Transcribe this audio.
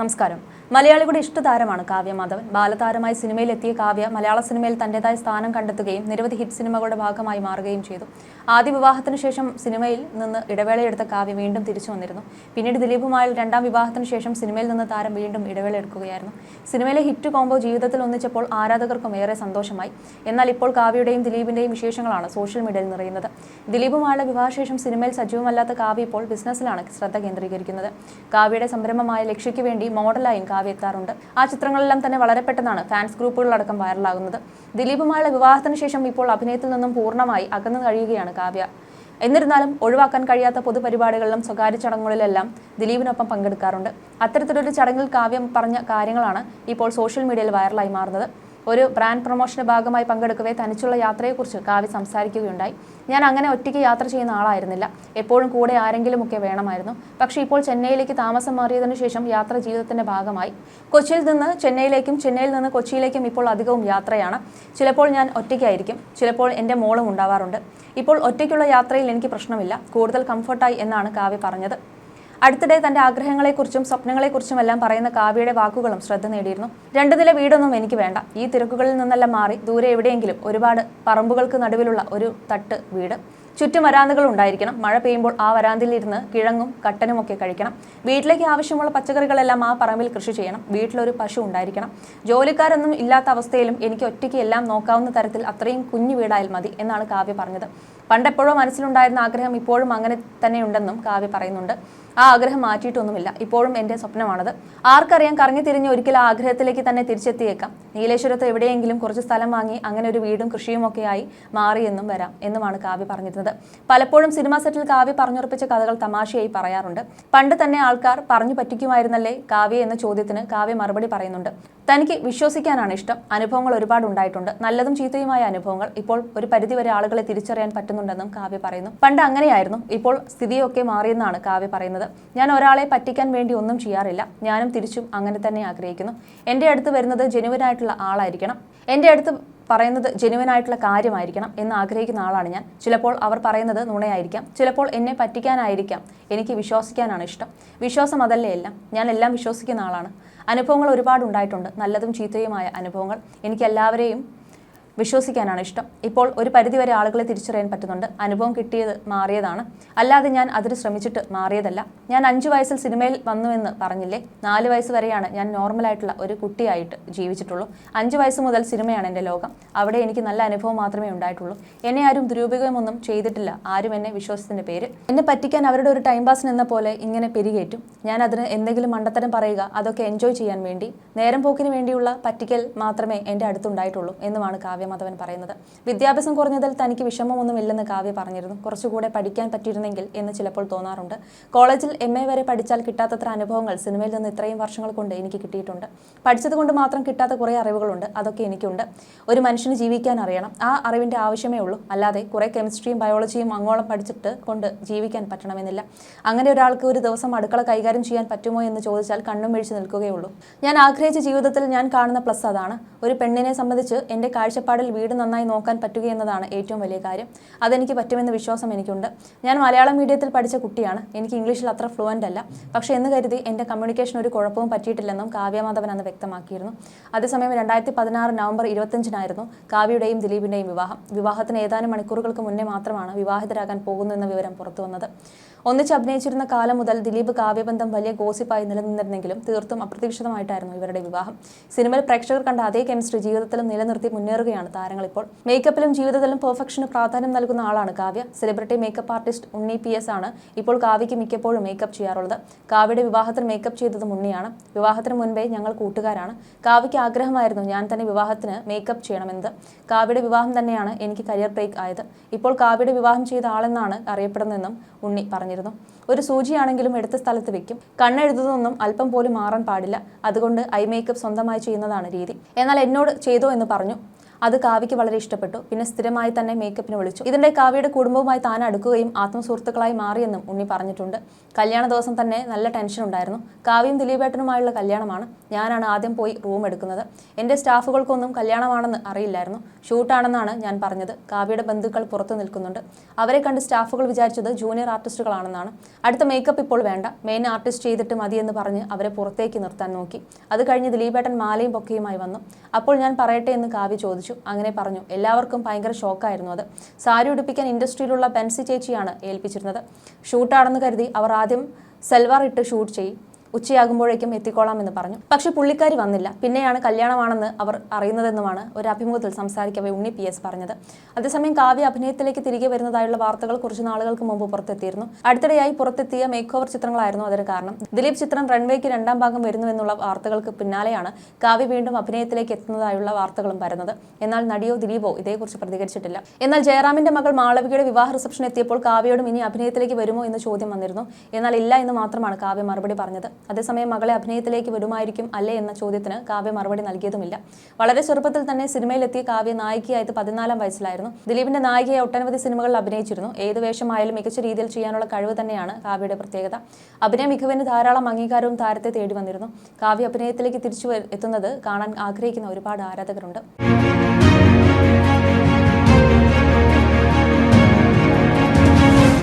നമസ്കാരം. മലയാളികളുടെ ഇഷ്ടതാരമാണ് കാവ്യ മാധവൻ. ബാലതാരമായി സിനിമയിലെത്തിയ കാവ്യ മലയാള സിനിമയിൽ തന്റേതായ സ്ഥാനം കണ്ടെത്തുകയും നിരവധി ഹിറ്റ് സിനിമകളുടെ ഭാഗമായി മാറുകയും ചെയ്തു. ആദ്യ വിവാഹത്തിന് ശേഷം സിനിമയിൽ നിന്ന് ഇടവേളയെടുത്ത കാവ്യ വീണ്ടും തിരിച്ചു വന്നിരുന്നു. പിന്നീട് ദിലീപുമായി രണ്ടാം വിവാഹത്തിന് ശേഷം സിനിമയിൽ നിന്ന് താരം വീണ്ടും ഇടവേള എടുക്കുകയായിരുന്നു സിനിമയിലെ ഹിറ്റ് കോംബോ ജീവിതത്തിൽ ഒന്നിച്ചപ്പോൾ ആരാധകർക്കും ഏറെ സന്തോഷമായി. എന്നാൽ ഇപ്പോൾ കാവ്യയുടെയും ദിലീപിന്റെയും വിശേഷങ്ങളാണ് സോഷ്യൽ മീഡിയയിൽ നിറയുന്നത്. ദിലീപുമായുള്ള വിവാഹശേഷം സിനിമയിൽ സജീവമല്ലാത്ത കാവ്യ ഇപ്പോൾ ബിസിനസ്സിലാണ് ശ്രദ്ധ കേന്ദ്രീകരിക്കുന്നത്. കാവ്യയുടെ സംരംഭമായ ലക്ഷ്യയ്ക്ക് വേണ്ടി മോഡലായും കാവ്യ എത്താറുണ്ട്. ആ ചിത്രങ്ങളെല്ലാം തന്നെ വളരെ പെട്ടെന്നാണ് ഫാൻസ് ഗ്രൂപ്പുകളിലടക്കം വൈറലാകുന്നത്. ദിലീപുമായുള്ള വിവാഹത്തിന് ശേഷം ഇപ്പോൾ അഭിനയത്തിൽ നിന്നും പൂർണമായി അകന്നു കഴിയുകയാണ് കാവ്യ. എന്നിരുന്നാലും ഒഴിവാക്കാൻ കഴിയാത്ത പൊതുപരിപാടികളിലും സ്വകാര്യ ചടങ്ങുകളിലെല്ലാം ദിലീപിനൊപ്പം പങ്കെടുക്കാറുണ്ട്. അത്തരത്തിലൊരു ചടങ്ങിൽ കാവ്യം പറഞ്ഞ കാര്യങ്ങളാണ് ഇപ്പോൾ സോഷ്യൽ മീഡിയയിൽ വൈറലായി മാറുന്നത്. ഒരു ബ്രാൻഡ് പ്രൊമോഷന്റെ ഭാഗമായി പങ്കെടുക്കവേ തനിച്ചുള്ള യാത്രയെക്കുറിച്ച് കാവ്യ സംസാരിക്കുകയുണ്ടായി. ഞാൻ അങ്ങനെ ഒറ്റയ്ക്ക് യാത്ര ചെയ്യുന്ന ആളായിരുന്നില്ല. എപ്പോഴും കൂടെ ആരെങ്കിലുമൊക്കെ വേണമായിരുന്നു. പക്ഷേ ഇപ്പോൾ ചെന്നൈയിലേക്ക് താമസം മാറിയതിനു ശേഷം യാത്ര ജീവിതത്തിന്റെ ഭാഗമായി. കൊച്ചിയിൽ നിന്ന് ചെന്നൈയിലേക്കും ചെന്നൈയിൽ നിന്ന് കൊച്ചിയിലേക്കും ഇപ്പോൾ അധികവും യാത്രയാണ്. ചിലപ്പോൾ ഞാൻ ഒറ്റയ്ക്കായിരിക്കും. ചിലപ്പോൾ എന്റെ മോളും ഉണ്ടാവാറുണ്ട്. ഇപ്പോൾ ഒറ്റയ്ക്കുള്ള യാത്രയിൽ എനിക്ക് പ്രശ്നമില്ല. കൂടുതൽ കംഫർട്ടായി എന്നാണ് കാവ്യ പറഞ്ഞത്. അടുത്തിടെ തന്റെ ആഗ്രഹങ്ങളെക്കുറിച്ചും സ്വപ്നങ്ങളെക്കുറിച്ചും എല്ലാം പറയുന്ന കാവ്യയുടെ വാക്കുകളും ശ്രദ്ധ നേടിയിരുന്നു. രണ്ടു നില വീടൊന്നും എനിക്ക് വേണ്ട. ഈ തിരക്കുകളിൽ നിന്നെല്ലാം മാറി ദൂരെ എവിടെയെങ്കിലും ഒരുപാട് പറമ്പുകൾക്ക് നടുവിലുള്ള ഒരു തട്ട് വീട്. ചുറ്റും വരാന്തകൾ ഉണ്ടായിരിക്കണം. മഴ പെയ്യുമ്പോൾ ആ വരാന്തിലിരുന്ന് കിഴങ്ങും കട്ടനും ഒക്കെ കഴിക്കണം. വീട്ടിലേക്ക് ആവശ്യമുള്ള പച്ചക്കറികളെല്ലാം ആ പറമ്പിൽ കൃഷി ചെയ്യണം. വീട്ടിലൊരു പശു ഉണ്ടായിരിക്കണം. ജോലിക്കാരൊന്നും ഇല്ലാത്ത അവസ്ഥയിലും എനിക്ക് ഒറ്റയ്ക്ക് എല്ലാം നോക്കാവുന്ന തരത്തിൽ അത്രയും കുഞ്ഞു വീടായാൽ മതി എന്നാണ് കാവ്യ പറഞ്ഞത്. പണ്ടെപ്പോഴോ മനസ്സിലുണ്ടായിരുന്ന ആഗ്രഹം ഇപ്പോഴും അങ്ങനെ തന്നെയുണ്ടെന്നും കാവ്യ പറയുന്നുണ്ട്. ആ ആഗ്രഹം മാറ്റിയിട്ടൊന്നുമില്ല. ഇപ്പോഴും എന്റെ സ്വപ്നമാണത്. ആർക്കറിയാം കറങ്ങി തിരിഞ്ഞ് ഒരിക്കൽ ആ ആഗ്രഹത്തിലേക്ക് തന്നെ തിരിച്ചെത്തിയേക്കാം. നീലേശ്വരത്ത് എവിടെയെങ്കിലും കുറച്ച് സ്ഥലം വാങ്ങി അങ്ങനെ ഒരു വീടും കൃഷിയും ഒക്കെയായി മാറിയെന്നും വരാം എന്നുമാണ് കാവ്യ പറഞ്ഞിരുന്നത്. പലപ്പോഴും സിനിമാ സെറ്റിൽ കാവ്യ പറഞ്ഞുറപ്പിച്ച കഥകൾ തമാശയായി പറയാറുണ്ട്. പണ്ട് തന്നെ ആൾക്കാർ പറഞ്ഞു പറ്റിക്കുമായിരുന്നല്ലേ കാവ്യ എന്ന ചോദ്യത്തിന് കാവ്യ മറുപടി പറയുന്നുണ്ട്. തനിക്ക് വിശ്വസിക്കാനാണ് ഇഷ്ടം. അനുഭവങ്ങൾ ഒരുപാട് ഉണ്ടായിട്ടുണ്ട്. നല്ലതും ചീത്തയുമായ അനുഭവങ്ങൾ ഇപ്പോൾ ഒരു പരിധിവരെ ആളുകളെ തിരിച്ചറിയാൻ പറ്റുന്നുണ്ടെന്നും കാവ്യ പറയുന്നു. പണ്ട് അങ്ങനെയായിരുന്നു. ഇപ്പോൾ സ്ഥിതിയൊക്കെ മാറിയെന്നാണ് കാവ്യ പറയുന്നത്. ഞാൻ ഒരാളെ പറ്റിക്കാൻ വേണ്ടി ഒന്നും ചെയ്യാറില്ല. ഞാനും തിരിച്ചും അങ്ങനെ തന്നെ ആഗ്രഹിക്കുന്നു. എന്റെ അടുത്ത് വരുന്നത് ജനുവനായിട്ടുള്ള ആളായിരിക്കണം. എന്റെ അടുത്ത് പറയുന്നത് ജെനുവനായിട്ടുള്ള കാര്യമായിരിക്കണം എന്ന് ആഗ്രഹിക്കുന്ന ആളാണ് ഞാൻ. ചിലപ്പോൾ അവർ പറയുന്നത് നുണയായിരിക്കാം. ചിലപ്പോൾ എന്നെ പറ്റിക്കാനായിരിക്കാം. എനിക്ക് വിശ്വസിക്കാനാണ് ഇഷ്ടം. വിശ്വാസം അതല്ലേ എല്ലാം? ഞാൻ എല്ലാം വിശ്വസിക്കുന്ന ആളാണ്. അനുഭവങ്ങൾ ഒരുപാട് ഉണ്ടായിട്ടുണ്ട് നല്ലതും ചീത്തയുമായ അനുഭവങ്ങൾ. എനിക്ക് എല്ലാവരെയും വിശ്വസിക്കാനാണ് ഇഷ്ടം. ഇപ്പോൾ ഒരു പരിധിവരെ ആളുകളെ തിരിച്ചറിയാൻ പറ്റുന്നുണ്ട്. അനുഭവം കിട്ടിയത് മാറിയതാണ്. അല്ലാതെ ഞാൻ അതിന് ശ്രമിച്ചിട്ട് മാറിയതല്ല. ഞാൻ അഞ്ചു വയസ്സിൽ സിനിമയിൽ വന്നുവെന്ന് പറഞ്ഞില്ലേ? നാല് വയസ്സ് വരെയാണ് ഞാൻ നോർമലായിട്ടുള്ള ഒരു കുട്ടിയായിട്ട് ജീവിച്ചിട്ടുള്ളൂ. അഞ്ച് വയസ്സ് മുതൽ സിനിമയാണ് എന്റെ ലോകം. അവിടെ എനിക്ക് നല്ല അനുഭവം മാത്രമേ ഉണ്ടായിട്ടുള്ളൂ. എന്നെ ആരും ദുരുപയോഗമൊന്നും ചെയ്തിട്ടില്ല. ആരും എന്നെ വിശ്വാസത്തിന്റെ പേര്. എന്നെ പറ്റിക്കാൻ അവരുടെ ഒരു ടൈം പാസിന് എന്ന പോലെ ഇങ്ങനെ പെരുകേറ്റും. ഞാൻ അതിന് എന്തെങ്കിലും മണ്ടത്തരം പറയുക അതൊക്കെ എൻജോയ് ചെയ്യാൻ വേണ്ടി നേരം പോക്കിന് വേണ്ടിയുള്ള പറ്റിക്കൽ മാത്രമേ എന്റെ അടുത്തുണ്ടായിട്ടുള്ളൂ എന്നുമാണ് കാവ്യ മാധവൻ പറയുന്നത്. വിദ്യാഭ്യാസം കുറഞ്ഞതിൽ തനിക്ക് വിഷമമൊന്നുമില്ലെന്ന് കാവ്യ പറഞ്ഞിരുന്നു. കുറച്ചുകൂടെ പഠിക്കാൻ പറ്റിയിരുന്നെങ്കിൽ എന്ന് ചിലപ്പോൾ തോന്നാറുണ്ട്. കോളേജിൽ എം എ വരെ പഠിച്ചാൽ കിട്ടാത്തത്ര അനുഭവങ്ങൾ സിനിമയിൽ നിന്ന് ഇത്രയും വർഷങ്ങൾ കൊണ്ട് എനിക്ക് കിട്ടിയിട്ടുണ്ട്. പഠിച്ചത് കൊണ്ട് മാത്രം കിട്ടാത്ത കുറേ അറിവുകളുണ്ട്. അതൊക്കെ എനിക്കുണ്ട്. ഒരു മനുഷ്യന് ജീവിക്കാൻ അറിയണം. ആ അറിവിന്റെ ആവശ്യമേ ഉള്ളൂ. അല്ലാതെ കുറേ കെമിസ്ട്രിയും ബയോളജിയും അങ്ങോളം പഠിച്ചിട്ട് കൊണ്ട് ജീവിക്കാൻ പറ്റണമെന്നില്ല. അങ്ങനെ ഒരാൾക്ക് ഒരു ദിവസം അടുക്കള കൈകാര്യം ചെയ്യാൻ പറ്റുമോ എന്ന് ചോദിച്ചാൽ കണ്ണും വീഴ്ച നിൽക്കുകയുള്ളൂ. ഞാൻ ആഗ്രഹിച്ച ജീവിതത്തിൽ ഞാൻ കാണുന്ന പ്ലസ് അതാണ്. ഒരു പെണ്ണിനെ സംബന്ധിച്ച് എന്റെ കാഴ്ചപ്പാടിൽ വീട് നന്നായി നോക്കാൻ പറ്റുക എന്നതാണ് ഏറ്റവും വലിയ കാര്യം. അതെനിക്ക് പറ്റുമെന്ന വിശ്വാസം എനിക്കുണ്ട്. ഞാൻ മലയാളം മീഡിയത്തിൽ പഠിച്ച കുട്ടിയാണ്. എനിക്ക് ഇംഗ്ലീഷിൽ അത്ര ഫ്ലുവന്റ് അല്ല. പക്ഷേ എന്ന് കരുതി എന്റെ കമ്മ്യൂണിക്കേഷൻ ഒരു കുഴപ്പവും പറ്റിയിട്ടില്ലെന്നും കാവ്യമാധവൻ അന്ന് വ്യക്തമാക്കിയിരുന്നു. അതേസമയം രണ്ടായിരത്തി പതിനാറ് നവംബർ ഇരുപത്തഞ്ചിനായിരുന്നു കാവ്യയുടെയും ദിലീപിന്റെയും വിവാഹം. വിവാഹത്തിന് ഏതാനും മണിക്കൂറുകൾക്ക് മുന്നേ മാത്രമാണ് വിവാഹിതരാകാൻ പോകുന്നു എന്ന വിവരം പുറത്തു വന്നത്. ഒന്നിച്ച് അഭിനയിച്ചിരുന്ന കാലം മുതൽ ദിലീപ് കാവ്യബന്ധം വലിയ ഗോസിപ്പായി നിലനിന്നിരുന്നെങ്കിലും തീർത്തും അപ്രതീക്ഷിതമായിട്ടായിരുന്നു ഇവരുടെ വിവാഹം. സിനിമയിൽ പ്രേക്ഷകർ കണ്ട അതേ കെമിസ്ട്രി ജീവിതത്തിലും നിലനിർത്തി മുന്നേറുകയാണ് താരങ്ങൾ ഇപ്പോൾ. മേക്കപ്പിലും ജീവിതത്തിലും പെർഫെക്ഷന് പ്രാധാന്യം നൽകുന്ന ആളാണ് Kavya. Celebrity makeup artist Unni P S ആണ്. ഇപ്പോൾ കാവ്യയ്ക്ക് മിക്കപ്പോഴും മേക്കപ്പ് ചെയ്യാറുള്ളത്. കാവ്യയുടെ വിവാഹത്തിന് മേക്കപ്പ് ചെയ്തത് ഉണ്ണിയാണ് വിവാഹത്തിന് മുൻപേ ഞങ്ങൾ കൂട്ടുകാരാണ്. കാവ്യയ്ക്ക് ആഗ്രഹമായിരുന്നു ഞാൻ തന്നെ വിവാഹത്തിന് മേക്കപ്പ് ചെയ്യണമെന്നത് കാവ്യയുടെ വിവാഹം തന്നെയാണ് എനിക്ക് കരിയർ ബ്രേക്ക് ആയത്. ഇപ്പോൾ കാവ്യയുടെ വിവാഹം ചെയ്ത ആളെന്നാണ് അറിയപ്പെടുന്നതെന്നും ഉണ്ണി പറഞ്ഞിരുന്നു. ഒരു സൂചിയാണെങ്കിലും എടുത്ത സ്ഥലത്ത് വെക്കും. കണ്ണെഴുതുന്നതൊന്നും അല്പം പോലും മാറാൻ പാടില്ല. അതുകൊണ്ട് ഐ മേക്കപ്പ് സ്വന്തമായി ചെയ്യുന്നതാണ് രീതി. എന്നാൽ എന്നോട് ചെയ്തോ എന്ന് പറഞ്ഞു. അത് കാവ്യയ്ക്ക് വളരെ ഇഷ്ടപ്പെട്ടു. പിന്നെ സ്ഥിരമായി തന്നെ മേക്കപ്പിന് വിളിച്ചു. ഇതിന്റെ കാവ്യയുടെ കുടുംബവുമായി താൻ അടുക്കുകയും ആത്മസുഹൃത്തുക്കളായി മാറിയെന്നും ഉണ്ണി പറഞ്ഞിട്ടുണ്ട്. കല്യാണ ദിവസം തന്നെ നല്ല ടെൻഷൻ ഉണ്ടായിരുന്നു. കാവ്യയും ദിലീപേട്ടനുമായുള്ള കല്യാണമാണ് ഞാനാണ് ആദ്യം പോയി റൂം എടുക്കുന്നത്. എന്റെ സ്റ്റാഫുകൾക്കൊന്നും കല്യാണമാണെന്ന് അറിയില്ലായിരുന്നു. ഷൂട്ടാണെന്നാണ് ഞാൻ പറഞ്ഞത്. കാവ്യയുടെ ബന്ധുക്കൾ പുറത്തു നിൽക്കുന്നുണ്ട്. അവരെ കണ്ട് സ്റ്റാഫുകൾ വിചാരിച്ചത് ജൂനിയർ ആർട്ടിസ്റ്റുകളാണെന്നാണ് അടുത്ത മേക്കപ്പ് ഇപ്പോൾ വേണ്ട. മെയിൻ ആർട്ടിസ്റ്റ് ചെയ്തിട്ട് മതിയെന്ന് പറഞ്ഞ് അവരെ പുറത്തേക്ക് നിർത്താൻ നോക്കി. അത് കഴിഞ്ഞ് ദിലീപേട്ടൻ മാലയും പൊക്കയുമായി വന്നു. അപ്പോൾ ഞാൻ പറയട്ടെ എന്ന് കാവ്യ ചോദിച്ചു. അങ്ങനെ പറഞ്ഞു. എല്ലാവർക്കും ഭയങ്കര ഷോക്കായിരുന്നു അത്. സാരി ഉടുപ്പിക്കാൻ ഇൻഡസ്ട്രിയിലുള്ള പെൻസി ചേച്ചിയാണ് ഏൽപ്പിച്ചിരുന്നത്. ഷൂട്ടാണെന്ന് കരുതി അവർ ആദ്യം സൽവാർ ഇട്ട് ഷൂട്ട് ചെയ്യും ഉച്ചയാകുമ്പോഴേക്കും എത്തിക്കോളാം എന്ന് പറഞ്ഞു. പക്ഷെ പുള്ളിക്കാരി വന്നില്ല. പിന്നെയാണ് കല്യാണമാണെന്ന് അവർ അറിയുന്നതെന്നുമാണ് ഒരു അഭിമുഖത്തിൽ സംസാരിക്കവേ ഉണ്ണി പി എസ് പറഞ്ഞത്. അതേസമയം കാവ്യ അഭിനയത്തിലേക്ക് തിരികെ വരുന്നതായുള്ള വാർത്തകൾ കുറച്ച് നാളുകൾക്ക് മുമ്പ് പുറത്തെത്തിയിരുന്നു. അടുത്തിടെയായി പുറത്തെത്തിയ മേക്ക് ഓവർ ചിത്രങ്ങളായിരുന്നു അതിന് കാരണം. ദിലീപ് ചിത്രം റൺവേക്ക് രണ്ടാം ഭാഗം വരുന്നുവെന്നുള്ള വാർത്തകൾക്ക് പിന്നാലെയാണ് കാവ്യ വീണ്ടും അഭിനയത്തിലേക്ക് എത്തുന്നതായുള്ള വാർത്തകളും വരുന്നത്. എന്നാൽ നടിയോ ദിലീപോ ഇതേക്കുറിച്ച് പ്രതികരിച്ചിട്ടില്ല. എന്നാൽ ജയറാമിന്റെ മകൾ മാളവികയുടെ വിവാഹ റിസപ്ഷൻ എത്തിയപ്പോൾ കാവ്യയോടും ഇനി അഭിനയത്തിലേക്ക് വരുമോ എന്ന് ചോദ്യം വന്നിരുന്നു. എന്നാൽ ഇല്ല എന്ന് മാത്രമാണ് കാവ്യ മറുപടി പറഞ്ഞത്. അതേസമയം മകളെ അഭിനയത്തിലേക്ക് വിടുമായിരിക്കും അല്ലേ എന്ന ചോദ്യത്തിന് കാവ്യ മറുപടി നൽകിയതുമില്ല. വളരെ ചെറുപ്പത്തിൽ തന്നെ സിനിമയിലെത്തിയ കാവ്യ നായികയായത് പതിനാലാം വയസ്സിലായിരുന്നു. ദിലീപിന്റെ നായികയെ ഒട്ടനവധി സിനിമകളിൽ അഭിനയിച്ചിരുന്നു. ഏത് വേഷമായാലും മികച്ച രീതിയിൽ ചെയ്യാനുള്ള കഴിവ് തന്നെയാണ് കാവ്യയുടെ പ്രത്യേകത. അഭിനയ മികവിന് ധാരാളം അംഗീകാരവും താരത്തെ തേടി വന്നിരുന്നു കാവ്യ അഭിനയത്തിലേക്ക് തിരിച്ചു എത്തുന്നത് കാണാൻ ആഗ്രഹിക്കുന്ന ഒരുപാട് ആരാധകരുണ്ട്.